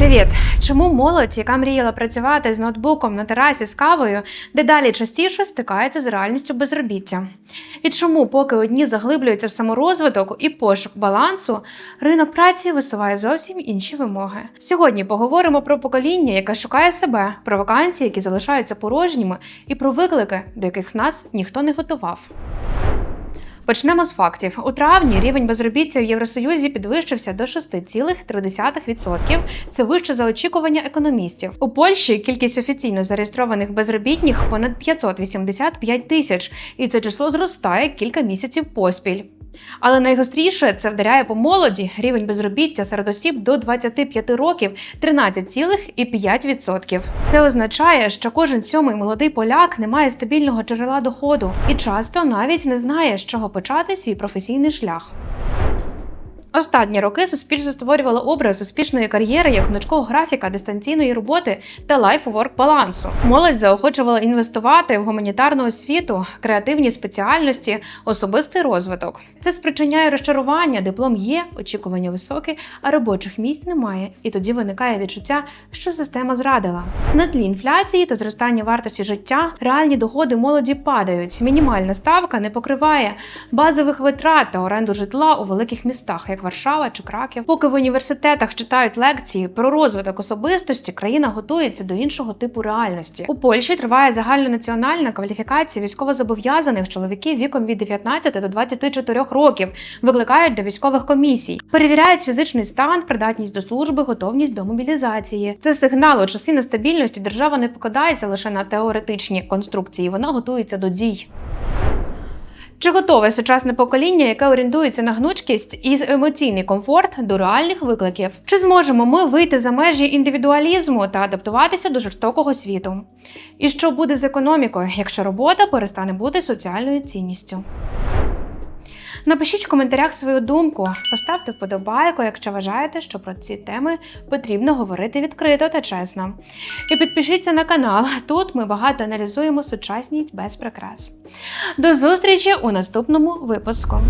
Привіт! Чому молодь, яка мріяла працювати з ноутбуком на терасі з кавою, дедалі частіше стикається з реальністю безробіття? І чому, поки одні заглиблюються в саморозвиток і пошук балансу, ринок праці висуває зовсім інші вимоги? Сьогодні поговоримо про покоління, яке шукає себе, про вакансії, які залишаються порожніми, і про виклики, до яких нас ніхто не готував. Почнемо з фактів. У травні рівень безробіття в Євросоюзі підвищився до 6,3%. Це вище за очікування економістів. У Польщі кількість офіційно зареєстрованих безробітних понад 585 тисяч, і це число зростає кілька місяців поспіль. Але найгостріше це вдаряє по молоді. Рівень безробіття серед осіб до 25 років 13,5%. Це означає, що кожен сьомий молодий поляк не має стабільного джерела доходу і часто навіть не знає, з чого почати свій професійний шлях. Останні роки суспільство створювало образ успішної кар'єри як гнучкого графіка, дистанційної роботи та лайф-ворк балансу. Молодь заохочувала інвестувати в гуманітарну освіту, креативні спеціальності, особистий розвиток. Це спричиняє розчарування, диплом є, очікування високі, а робочих місць немає. І тоді виникає відчуття, що система зрадила. На тлі інфляції та зростання вартості життя реальні доходи молоді падають. Мінімальна ставка не покриває базових витрат та оренду житла у великих містах, як Варшава чи Краків. Поки в університетах читають лекції про розвиток особистості, країна готується до іншого типу реальності. У Польщі триває загальнонаціональна кваліфікація військовозобов'язаних чоловіків віком від 19 до 24 років. Викликають до військових комісій, перевіряють фізичний стан, придатність до служби, готовність до мобілізації. Це сигнал у часи нестабільності. Держава не покладається лише на теоретичні конструкції, вона готується до дій. Чи готове сучасне покоління, яке орієнтується на гнучкість і емоційний комфорт до реальних викликів? Чи зможемо ми вийти за межі індивідуалізму та адаптуватися до жорстокого світу? І що буде з економікою, якщо робота перестане бути соціальною цінністю? Напишіть в коментарях свою думку, поставте вподобайку, якщо вважаєте, що про ці теми потрібно говорити відкрито та чесно. І підпишіться на канал. Тут ми багато аналізуємо сучасність без прикрас. До зустрічі у наступному випуску.